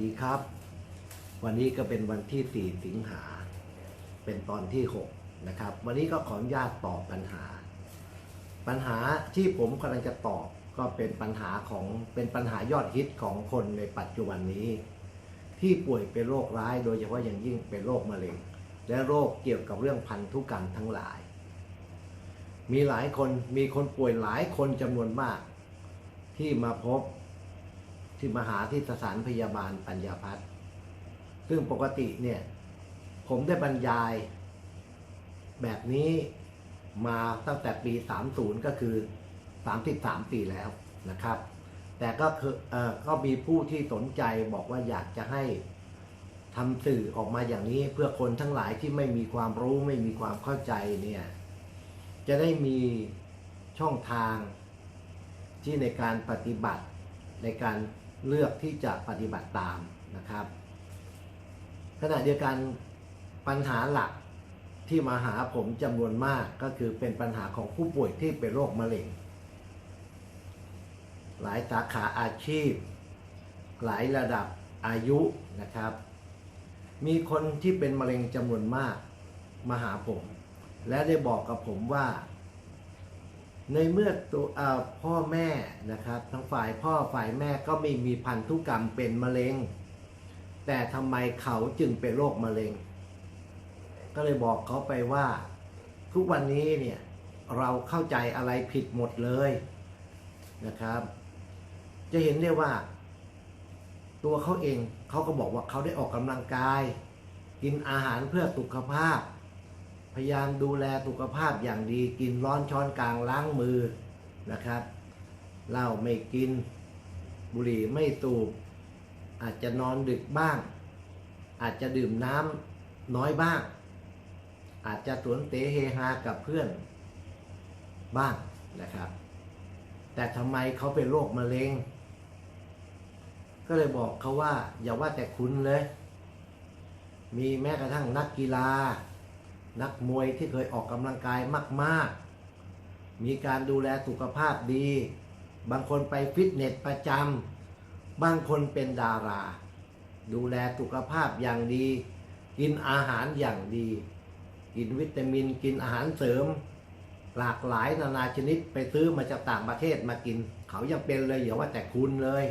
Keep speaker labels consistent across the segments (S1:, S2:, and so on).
S1: ดีครับ วันนี้ก็เป็นวันที่ 4 สิงหา เป็นตอนที่ 6 นะครับ วันนี้ก็ขออนุญาตตอบปัญหา ปัญหาที่ผมกำลังจะตอบก็เป็นปัญหาของเป็นปัญหายอดฮิตของคนในปัจจุบันนี้ ที่ป่วยเป็นโรคร้ายโดยเฉพาะอย่างยิ่งเป็นโรคมะเร็ง และโรคเกี่ยวกับเรื่องพันธุกรรมทั้งหลาย มีหลายคนมีคนป่วยหลายคนจำนวนมาก ที่มาพบ ที่มาหาที่สถานพยาบาลปัญญาพัฒน์ซึ่งปกติเนี่ย ผมได้บรรยาย แบบนี้มาตั้งแต่ปี 30 ก็คือ 33 ปีแล้วนะครับ แต่ก็คือเออก็มีผู้ที่สนใจบอกว่าอยากจะให้ทำสื่อออกมาอย่างนี้เพื่อคนทั้งหลายที่ไม่มีความรู้ไม่มีความเข้าใจเนี่ย จะได้มีช่องทางที่ในการปฏิบัติในการ เลือกที่จะปฏิบัติตามนะครับ ขณะเดียวกันปัญหาหลักที่มาหาผมจำนวนมากก็คือเป็นปัญหาของผู้ป่วยที่เป็นโรคมะเร็ง หลายสาขาอาชีพ หลายระดับอายุนะครับ มีคนที่เป็นมะเร็งจำนวนมากมาหาผม และได้บอกกับผมว่า ในเมื่อตัวพ่อแม่นะครับทั้งฝ่ายพ่อฝ่ายแม่ก็ไม่มีพันธุกรรมเป็นมะเร็ง แต่ทำไมเขาจึงเป็นโรคมะเร็ง ก็เลยบอกเขาไปว่า ทุกวันนี้เนี่ยเราเข้าใจอะไรผิดหมดเลยนะครับ จะเห็นได้ว่า ตัวเขาเองเขาก็บอกว่าเขาได้ออกกำลังกาย กินอาหารเพื่อสุขภาพ พยายามดูแลสุขภาพอย่างดีกินร้อนช้อนกลางล้างมือนะครับเหล้าไม่กิน บุหรี่ไม่สูบอาจจะนอนดึกบ้าง อาจจะดื่มน้ำน้อยบ้าง อาจจะสวนเตะเฮฮากับเพื่อนบ้างนะครับ แต่ทำไมเขาเป็นโรคมะเร็ง ก็เลยบอกเขาว่าอย่าว่าแต่คุณเลย มีแม้กระทั่งนักกีฬา นักมวยที่เคยออกกำลังกายมาก ๆ มีการดูแลสุขภาพดี บางคนไปฟิตเนสประจำบางคนเป็นดารา ดูแลสุขภาพอย่างดี กินอาหารอย่างดี กินวิตามินกินอาหารเสริม หลากหลายนานาชนิดไปซื้อมาจากต่างประเทศมากิน เขายังเป็นเลยอย่าว่าแต่คุณเลย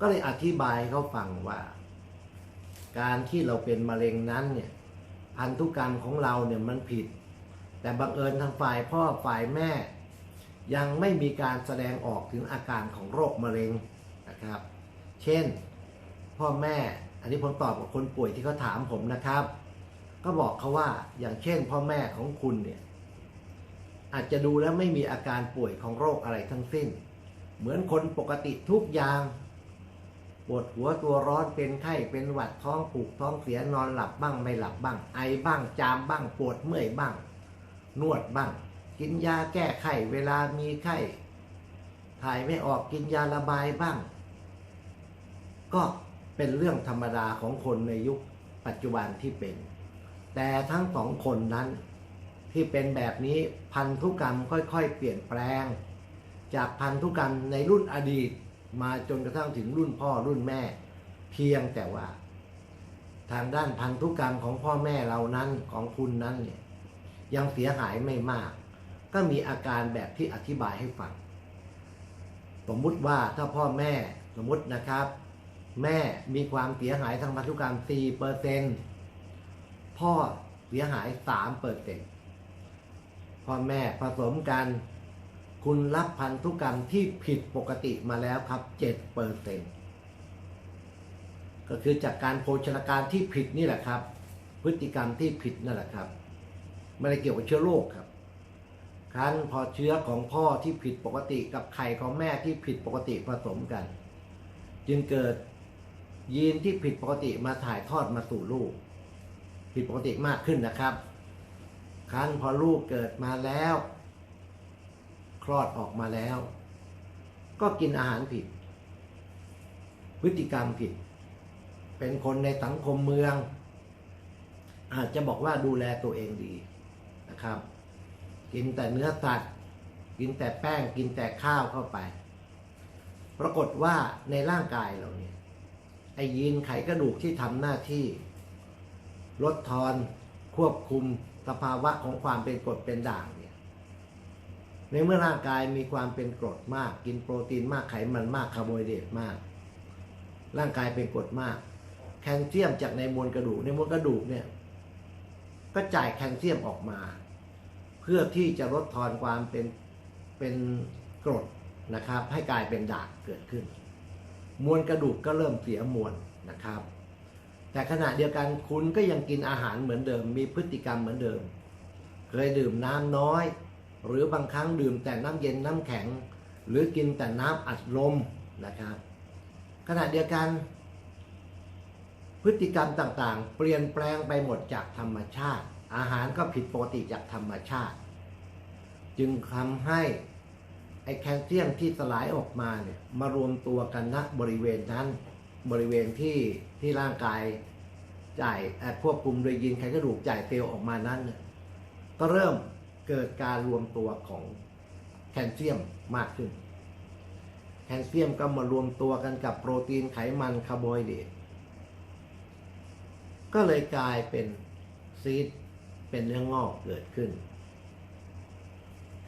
S1: ก็เลยอธิบายเขาฟังว่า การที่เราเป็นมะเร็งนั้นเนี่ย พันธุกรรมของเราเนี่ยมันผิด แต่บังเอิญทางฝ่ายพ่อฝ่ายแม่ ยังไม่มีการแสดงออกถึงอาการของโรคมะเร็งนะครับ เช่นพ่อแม่ อันนี้ผมตอบกับคนป่วยที่เขาถามผมนะครับ ก็บอกเขาว่าอย่างเช่น พ่อแม่ของคุณเนี่ยอาจจะดูแล้วไม่มีอาการป่วยของโรคอะไรทั้งสิ้น เหมือนคนปกติทุกอย่าง ปวดหัวตัวร้อนเป็นไข้เป็นหวัดท้องผูกท้องเสียนอนหลับบ้างไม่หลับบ้าง ไอบ้างจามบ้างปวดเมื่อยบ้าง นวดบ้าง กินยาแก้ไข้เวลามีไข้ถ่ายไม่ออกกินยาระบายบ้าง ก็เป็นเรื่องธรรมดาของคนในยุคปัจจุบันที่เป็น แต่ทั้งสองคนนั้นที่เป็นแบบนี้พันธุกรรมค่อยๆ เปลี่ยนแปลง จากพันธุกรรมในรุ่นอดีต มาจนกระทั่งถึงรุ่นพ่อรุ่นแม่ เพียงแต่ว่า ทางด้านพันธุกรรมของพ่อแม่เรานั้นของคุณนั้นเนี่ยยังเสียหายไม่มาก ก็มีอาการแบบที่อธิบายให้ฟังสมมุติว่าถ้าพ่อแม่สมมุตินะครับ แม่มีความเสียหายทางพันธุกรรม4เปซพ่อเสียหาย3เปอร์เซนพ่อแม่ผสมกัน คุณรับพันธุกรรมที่ผิดปกติมาแล้วครับ7เปอร์เซนก็คือจากการโภชนาการที่ผิดนี่แหละครับ พฤติกรรมที่ผิดนั่นแหละครับ ไม่ได้เกี่ยวกับเชื้อโรคครับ ครั้นพอเชื้อของพ่อที่ผิดปกติกับไข่ของแม่ที่ผิดปกติผสมกัน จึงเกิดยีนที่ผิดปกติมาถ่ายทอดมาสู่ลูก ผิดปกติมากขึ้นนะครับ ครั้นพอลูกเกิดมาแล้ว ลอดออกมาแล้ว ก็กินอาหารผิด พฤติกรรมผิด เป็นคนในสังคมเมือง อาจจะบอกว่าดูแลตัวเองดีนะครับ กินแต่เนื้อสัตว์ กินแต่แป้งกินแต่ข้าวเข้าไป ปรากฏว่าในร่างกายเราเนี่ยไอยีนไขกระดูกที่ทำหน้าที่ ลดทอนควบคุมสภาวะของความเป็นกรดเป็นด่าง ในเมื่อร่างกายมีความเป็นกรดมาก กินโปรตีนมากไขมันมากคาร์โบไฮเดรตมาก ร่างกายเป็นกรดมาก แคลเซียมจากในมวลกระดูกในมวลกระดูกเนี่ยก็จ่ายแคลเซียมออกมา เพื่อที่จะลดทอนความเป็นเป็นกรดนะครับ ให้กลายเป็นด่างเกิดขึ้น มวลกระดูกก็เริ่มเสียมวลนะครับ แต่ขณะเดียวกันคุณก็ยังกินอาหารเหมือนเดิม มีพฤติกรรมเหมือนเดิม เคยดื่มน้ำน้อย หรือบางครั้งดื่มแต่น้ำเย็นน้ำแข็ง หรือกินแต่น้ำอัดลมนะครับ ขณะเดียวกัน พฤติกรรมต่างๆ เปลี่ยนแปลงไปหมดจากธรรมชาติ อาหารก็ผิดปกติจากธรรมชาติ จึงทำให้ไอแคลเซียมที่สลายออกมาเนี่ยมารวมตัวกันณบริเวณนั้น บริเวณที่ที่ร่างกายจ่ายควบคุมโดยยีนไขกระดูกจ่ายเซลล์ออกมานั้นเนี่ยก็เริ่ม เกิดการรวมตัวของแคลเซียมมากขึ้น แคลเซียมก็มารวมตัวกันกับโปรตีนไขมันคาร์โบไฮเดรตก็เลยกลายเป็นซีดเป็นเนื้องอกเกิดขึ้น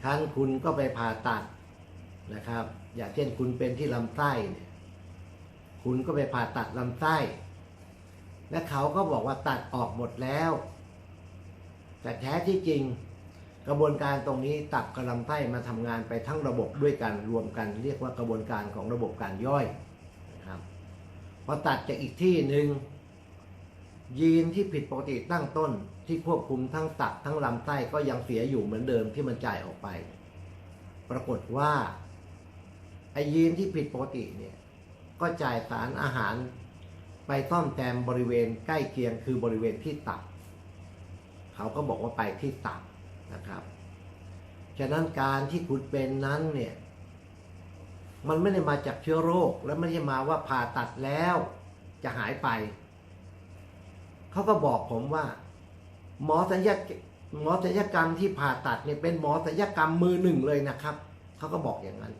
S1: ครั้นคุณก็ไปผ่าตัดนะครับ อย่างเช่นคุณเป็นที่ลำไส้เนี่ย คุณก็ไปผ่าตัดลำไส้ และเขาก็บอกว่าตัดออกหมดแล้ว แต่แท้ที่จริง กระบวนการตรงนี้ตับกับลำไส้มาทำงานไปทั้งระบบด้วยกันรวมกัน เรียกว่ากระบวนการของระบบการย่อยนะครับพอตัดจากอีกที่หนึ่งยีนที่ผิดปกติตั้งต้นที่ควบคุมทั้งตับทั้งลำไส้ก็ยังเสียอยู่เหมือนเดิมที่มันจ่ายออกไป ปรากฏว่าไอยีนที่ผิดปกติเนี่ยก็จ่ายสารอาหารไปซ่อมแซมบริเวณใกล้เคียงคือบริเวณที่ตับ เขาก็บอกว่าไปที่ตับ นะครับ ฉะนั้นการที่คุณเป็นนั้นเนี่ยมันไม่ได้มาจากเชื้อโรค และไม่ได้มาว่าผ่าตัดแล้วจะหายไป เขาก็บอกผมว่า หมอศัลยกหมอศัลยกรรมที่ผ่าตัดเนี่ยเป็นหมอศัลยกรรมมือหนึ่งเลยนะครับ เขาก็บอกอย่างนั้น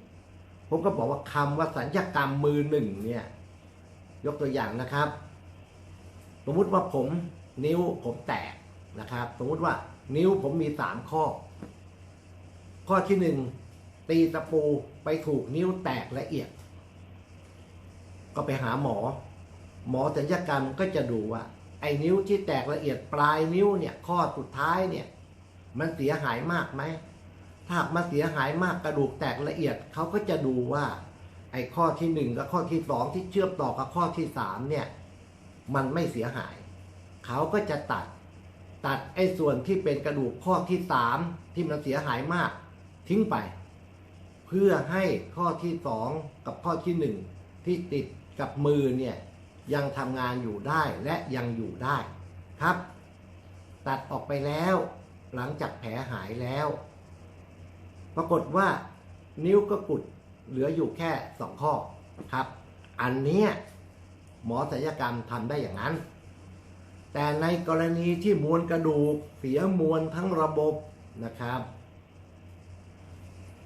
S1: ผมก็บอกว่าคำว่าสัญญกรรมมือหนึ่งเนี่ย ยกตัวอย่างนะครับ สมมุติว่าผมนิ้วผมแตกนะครับ สมมุติว่า นิ้วผมมีสามข้อ ข้อที่หนึ่งตีตะปูไปถูกนิ้วแตกละเอียด ก็ไปหาหมอ หมอศัลยกรรมก็จะดูว่า ไอ้นิ้วที่แตกละเอียดปลายนิ้วเนี่ยข้อสุดท้ายเนี่ย มันเสียหายมากไหมถ้าหากมาเสียหายมากกระดูกแตกละเอียดเขาก็จะดูว่า ไอ้ข้อที่หนึ่งกับข้อที่สองที่เชื่อมต่อกับข้อที่สามเนี่ย มันไม่เสียหาย เขาก็จะตัด ตัดไอ้ส่วนที่เป็นกระดูกข้อที่สามที่มันเสียหายมาก ทิ้งไป เพื่อให้ข้อที่สองกับข้อที่หนึ่งที่ติดกับมือเนี่ยยังทำงานอยู่ได้และยังอยู่ได้ครับ ตัดออกไปแล้ว หลังจากแผลหายแล้ว ปรากฏว่านิ้วก็กุดเหลืออยู่แค่สองข้อครับ อันเนี้ยหมอศัลยกรรมทำได้อย่างนั้น แต่ในกรณีที่มวลกระดูกเสียมวลทั้งระบบนะครับ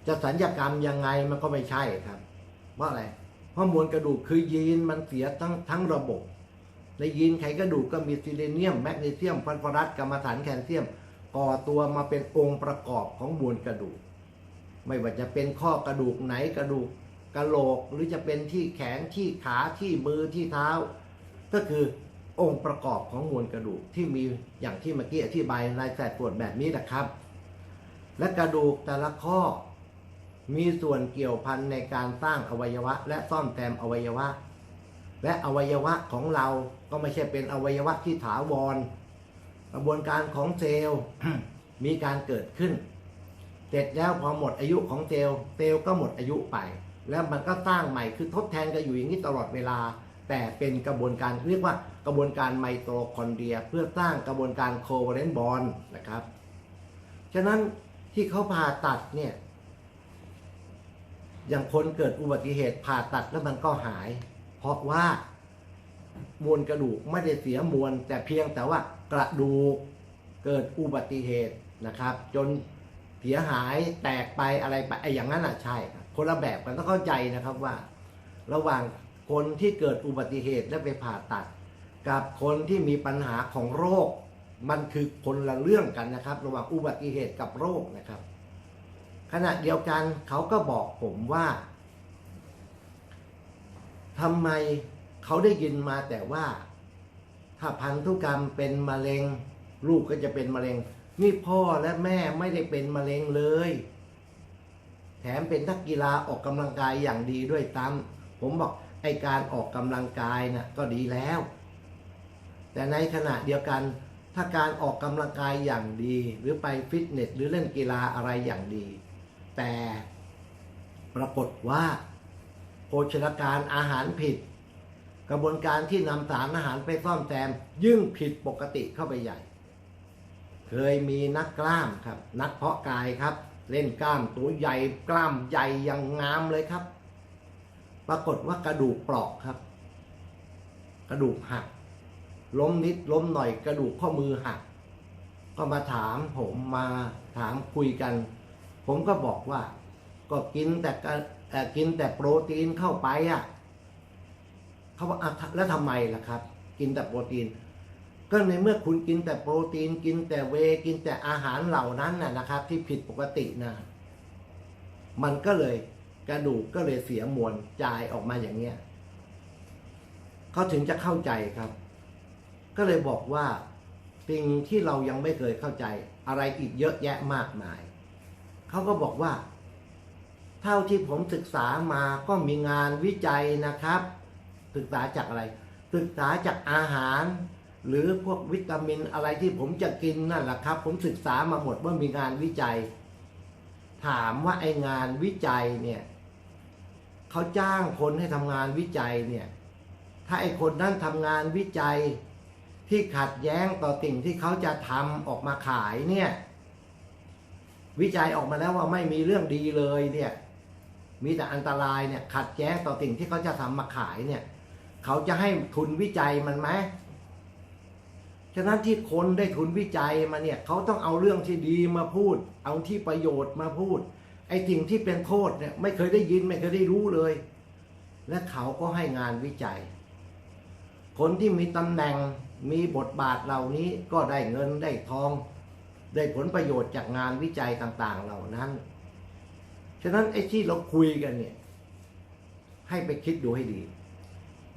S1: จะสัญญกรรมยังไงมันก็ไม่ใช่ครับเพราะอะไรเพราะมวลกระดูกคือยีนมันเสียทั้งทั้งระบบ ในยีนไขกระดูกก็มีซิเลเนียมแมกนีเซียมฟอสฟอรัสกัมมันฐานแคลเซียม ก่อตัวมาเป็นองค์ประกอบของมวลกระดูก ไม่ว่าจะเป็นข้อกระดูกไหนกระดูกกระโหลกหรือจะเป็นที่แขนที่ขาที่มือที่เท้า ก็คือ องค์ประกอบของมวลกระดูกที่มีอย่างที่เมื่อกี้อธิบายรายแสดตรวจแบบนี้นะครับ และกระดูกแต่ละข้อ มีส่วนเกี่ยวพันในการสร้างอวัยวะ และซ่อมแซมอวัยวะ และอวัยวะของเราก็ไม่ใช่เป็นอวัยวะที่ถาวร กระบวนการของเซลล์มีการเกิดขึ้น เสร็จแล้วพอหมดอายุของเซลล์เซลล์ก็หมดอายุไป แล้วมันก็สร้างใหม่คือทดแทนกันอยู่อย่างนี้ตลอดเวลา แต่เป็นกระบวนการเรียกว่ากระบวนการไมโตคอนเดรีย เพื่อสร้างกระบวนการโคเวเลนต์บอลนะครับ ฉะนั้นที่เขาผ่าตัดเนี่ย อย่างคนเกิดอุบัติเหตุผ่าตัดแล้วมันก็หาย เพราะว่ามวลกระดูกไม่ได้เสียมวล แต่เพียงแต่ว่ากระดูกเกิดอุบัติเหตุนะครับ จนเสียหายแตกไปอะไรไปไอ้อย่างนั้นอะใช่ครับคนละแบบกันต้องเข้าใจนะครับว่า ระหว่าง คนที่เกิดอุบัติเหตุและไปผ่าตัด กับคนที่มีปัญหาของโรค มันคือคนละเรื่องกันนะครับ ระหว่างอุบัติเหตุกับโรคนะครับ ขณะเดียวกันเขาก็บอกผมว่าทำไมเขาได้ยินมาแต่ว่า ถ้าพันธุกรรมเป็นมะเร็ง ลูกก็จะเป็นมะเร็ง นี่พ่อและแม่ไม่ได้เป็นมะเร็งเลย แถมเป็นนักกีฬาออกกำลังกายอย่างดีด้วยตามผมบอก ไอการออกกำลังกายนะ่ะก็ดีแล้ว แต่ในขณะเดียวกันถ้าการออกกำลังกายอย่างดี หรือไปฟิตเนสหรือเล่นกีฬาอะไรอย่างดี แต่ปรากฏว่าโภชนาการอาหารผิด กระบวนการที่นำสารอาหารไปซ่อมแซมยิ่งผิดปกติเข้าไปใหญ่ เคยมีนักกล้ามครับ นักเพาะกายครับ เล่นกล้ามตัวใหญ่กล้ามใหญ่อย่างงามเลยครับ ปรากฏว่ากระดูกเปราะครับ กระดูกหัก ล้มนิดล้มหน่อยกระดูกข้อมือหัก ก็มาถามผมมาถามคุยกัน ผมก็บอกว่า ก็กินแต่กินแต่โปรตีนเข้าไปอะเขาว่าอะแล้วทำไมล่ะครับ กินแต่โปรตีน ก็ในเมื่อคุณกินแต่โปรตีน กินแต่เวกินแต่อาหารเหล่านั้นน่ะนะครับ ที่ผิดปกตินะมันก็เลย กระดูกก็เลยเสียมวลจ่ายออกมาอย่างเงี้ยเขาถึงจะเข้าใจครับ ก็เลยบอกว่าสิ่งที่เรายังไม่เคยเข้าใจ อะไรอีกเยอะแยะมากมาย เขาก็บอกว่า เท่าที่ผมศึกษามาก็มีงานวิจัยนะครับ ศึกษาจากอะไร ศึกษาจากอาหาร หรือพวกวิตามินอะไรที่ผมจะกินนั่นแหละครับ ผมศึกษามาหมดว่ามีงานวิจัย ถามว่าไองานวิจัยเนี่ย เขาจ้างคนให้ทำงานวิจัยเนี่ย ถ้าไอคนนั้นทำงานวิจัยที่ขัดแย้งต่อสิ่งที่เขาจะทำออกมาขายเนี่ย วิจัยออกมาแล้วว่าไม่มีเรื่องดีเลยเนี่ย มีแต่อันตรายเนี่ย ขัดแย้งต่อสิ่งที่เขาจะทำมาขายเนี่ย เขาจะให้ทุนวิจัยมันไหมฉะนั้นที่คนได้ทุนวิจัยมาเนี่ย เขาต้องเอาเรื่องที่ดีมาพูด เอาที่ประโยชน์มาพูด ไอ้สิ่งที่เป็นโทษเนี่ยไม่เคยได้ยินไม่เคยได้รู้เลย และเขาก็ให้งานวิจัย คนที่มีตำแหน่งมีบทบาทเหล่านี้ก็ได้เงินได้ทอง ได้ผลประโยชน์จากงานวิจัยต่างๆเหล่านั้น ฉะนั้นไอ้ที่เราคุยกันเนี่ย ให้ไปคิดดูให้ดี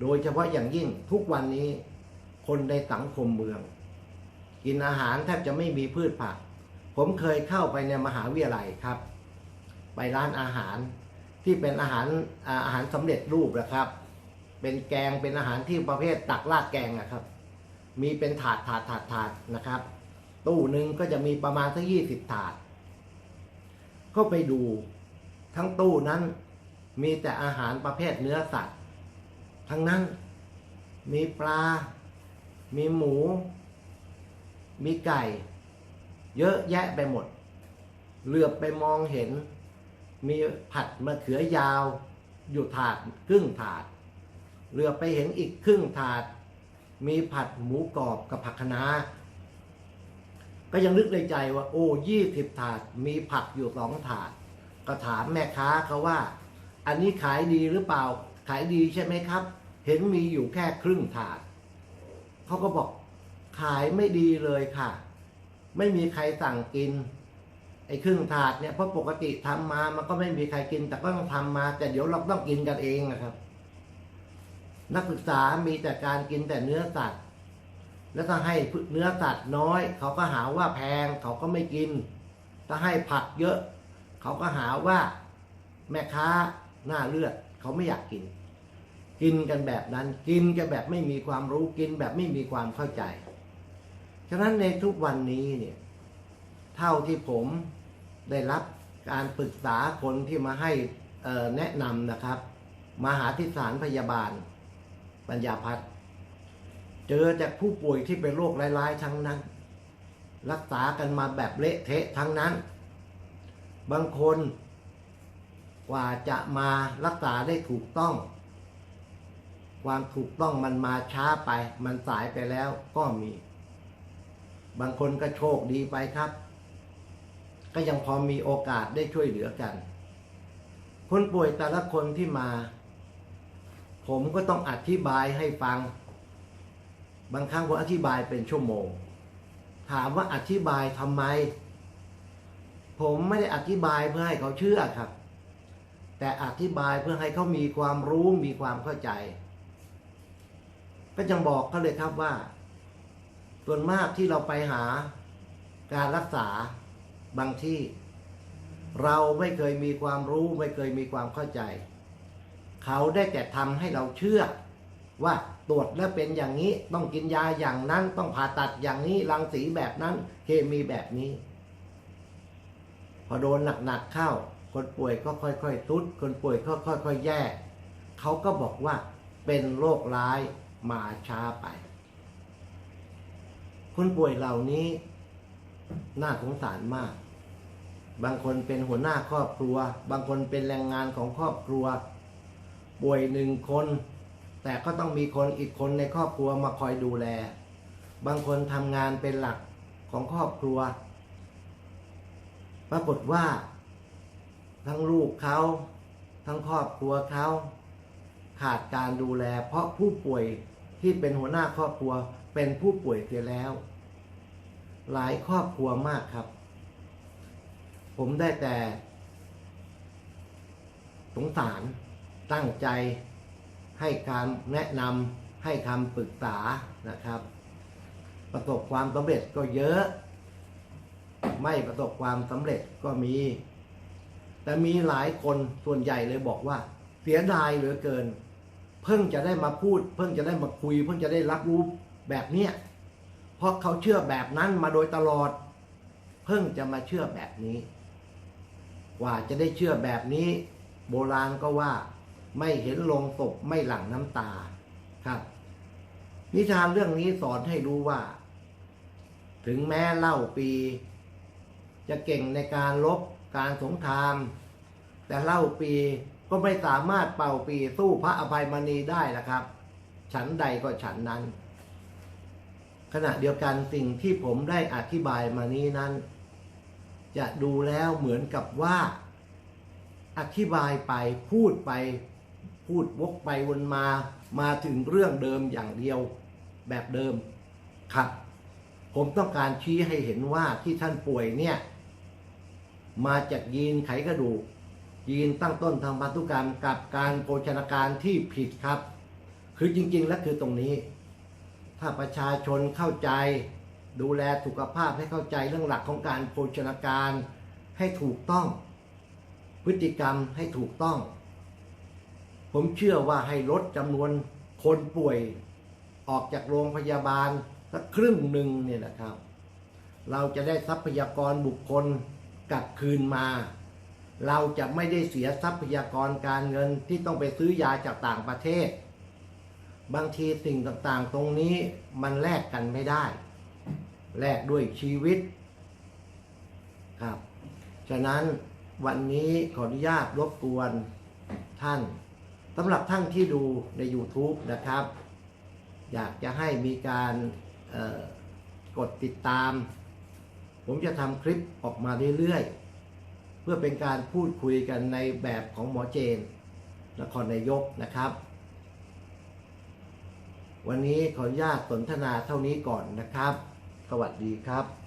S1: โดยเฉพาะอย่างยิ่งทุกวันนี้ คนในสังคมเมือง กินอาหารแทบจะไม่มีพืชผัก ผมเคยเข้าไปในมหาวิทยาลัยครับ ไปร้านอาหาร ที่เป็นอาหารอาหารสำเร็จรูปนะครับ เป็นแกงเป็นอาหารที่ประเภทตักราดแกงนะครับ มีเป็นถาดถาดถาดถาดนะครับ ตู้หนึ่งก็จะมีประมาณสักยี่สิบถาด ก็ไปดูทั้งตู้นั้นมีแต่อาหารประเภทเนื้อสัตว์ ทั้งนั้นมีปลา มีหมู มีไก่ เยอะแยะไปหมด เหลือบไปมองเห็น มีผัดมะเขือยาว อยู่ถาดครึ่งถาดเหลือไปเห็นอีกครึ่งถาด มีผัดหมูกรอบกับผักคะน้าก็ยังนึกในใจว่า โอ้ยี่สิบถาด มีผักอยู่สองถาด ก็ถามแม่ค้าเขาว่า อันนี้ขายดีหรือเปล่า ขายดีใช่ไหมครับ เห็นมีอยู่แค่ครึ่งถาดเขาก็บอกขายไม่ดีเลยค่ะ ไม่มีใครสั่งกิน ไอ้ครึ่งถาดเนี่ยเพราะปกติทำมามันก็ไม่มีใครกิน แต่ก็ต้องทำมา แต่เดี๋ยวเราต้องกินกันเองนะครับ นักศึกษามีแต่การกินแต่เนื้อสัตว์แล้วถ้าให้เนื้อสัตว์น้อย เขาก็หาว่าแพงเขาก็ไม่กิน ถ้าให้ผักเยอะ เขาก็หาว่าแม่ค้าหน้าเลือด เขาไม่อยากกิน กินกันแบบนั้นกินกันแบบไม่มีความรู้กินแบบไม่มีความเข้าใจ ฉะนั้นในทุกวันนี้เนี่ย เท่าที่ผม ได้รับการปรึกษาคนที่มาให้แนะนำนะครับ มาหาที่สถารพยาบาล ปัญญาพัฒเจอจากผู้ป่วยที่เป็นโรคร้ายๆทั้งนั้น รักษากันมาแบบเละเทะทั้งนั้น บางคนกว่าจะมารักษาได้ถูกต้อง ความถูกต้องมันมาช้าไป มันสายไปแล้วก็มี บางคนก็โชคดีไปครับ ก็ยังพอมีโอกาสได้ช่วยเหลือกัน คนป่วยแต่ละคนที่มา ผมก็ต้องอธิบายให้ฟัง บางครั้งผมอธิบายเป็นชั่วโมง ถามว่าอธิบายทำไม ผมไม่ได้อธิบายเพื่อให้เขาเชื่อครับ แต่อธิบายเพื่อให้เขามีความรู้มีความเข้าใจ ก็ยังบอกเขาเลยครับว่า ส่วนมากที่เราไปหาการรักษา บางที่เราไม่เคยมีความรู้ไม่เคยมีความเข้าใจ เขาได้แต่ทำให้เราเชื่อ ว่าตรวจแล้วเป็นอย่างนี้ต้องกินยาอย่างนั้น ต้องผ่าตัดอย่างนี้รังสีแบบนั้น เคมีแบบนี้ พอโดนหนักๆเข้า คนป่วยก็ค่อยๆทุดคนป่วยก็ค่อยๆแย่เขาก็บอกว่าเป็นโรคร้ายมาช้าไป คนป่วยเหล่านี้ น่าสงสารมาก บางคนเป็นหัวหน้าครอบครัว บางคนเป็นแรงงานของครอบครัว ป่วยหนึ่งคน แต่ก็ต้องมีคนอีกคนในครอบครัวมาคอยดูแล บางคนทำงานเป็นหลักของครอบครัว ปรากฏว่า ทั้งลูกเขา ทั้งครอบครัวเขาขาดการดูแล เพราะผู้ป่วยที่เป็นหัวหน้าครอบครัวเป็นผู้ป่วยเสียแล้ว หลายครอบครัวมากครับ ผมได้แต่ สงสารตั้งใจให้การแนะนำให้คำปรึกษานะครับ ประสบความสำเร็จก็เยอะ ไม่ประสบความสำเร็จก็มี แต่มีหลายคนส่วนใหญ่เลยบอกว่า เสียดายเหลือเกิน เพิ่งจะได้มาพูด เพิ่งจะได้มาคุย เพิ่งจะได้รับรู้แบบเนี้ย เพราะเขาเชื่อแบบนั้นมาโดยตลอด เพิ่งจะมาเชื่อแบบนี้ กว่าจะได้เชื่อแบบนี้ โบราณก็ว่าไม่เห็นลงศพไม่หลั่งน้ำตาครับ นิทานเรื่องนี้สอนให้รู้ว่า ถึงแม้เล่าปี จะเก่งในการลบการสงคราม แต่เล่าปีก็ไม่สามารถเป่าปีสู้พระอภัยมณีได้นะครับ ฉันใดก็ฉันนั้น ขณะเดียวกันสิ่งที่ผมได้อธิบายมานี้นั้น จะดูแล้วเหมือนกับว่า อธิบายไปพูดไปพูดวกไปวนมามาถึงเรื่องเดิมอย่างเดียวแบบเดิมครับ ผมต้องการชี้ให้เห็นว่าที่ท่านป่วยเนี่ย มาจากยีนไขกระดูกยีนตั้งต้นทางพันธุกรรมกับการโภชนาการที่ผิดครับ คือจริง ๆ แล้วคือตรงนี้ ถ้าประชาชนเข้าใจ ดูแลสุขภาพให้เข้าใจเรื่องหลักของการโภชนาการให้ถูกต้อง พฤติกรรมให้ถูกต้อง ผมเชื่อว่าให้ลดจำนวนคนป่วยออกจากโรงพยาบาลสักครึ่งหนึ่งเนี่ยนะครับ เราจะได้ทรัพยากรบุคคลกลับคืนมา เราจะไม่ได้เสียทรัพยากรการเงินที่ต้องไปซื้อยาจากต่างประเทศ บางทีสิ่งต่างๆ ตรงนี้มันแลกกันไม่ได้ แลกด้วยชีวิตครับ ฉะนั้นวันนี้ขออนุญาตรบกวนท่านสำหรับท่านที่ดูใน YouTube นะครับ อยากจะให้มีการกดติดตาม ผมจะทำคลิปออกมาเรื่อยๆ เพื่อเป็นการพูดคุยกันในแบบของหมอเจนนครนายกนะครับ วันนี้ขออนุญาตสนทนาเท่านี้ก่อนนะครับ สวัสดีครับ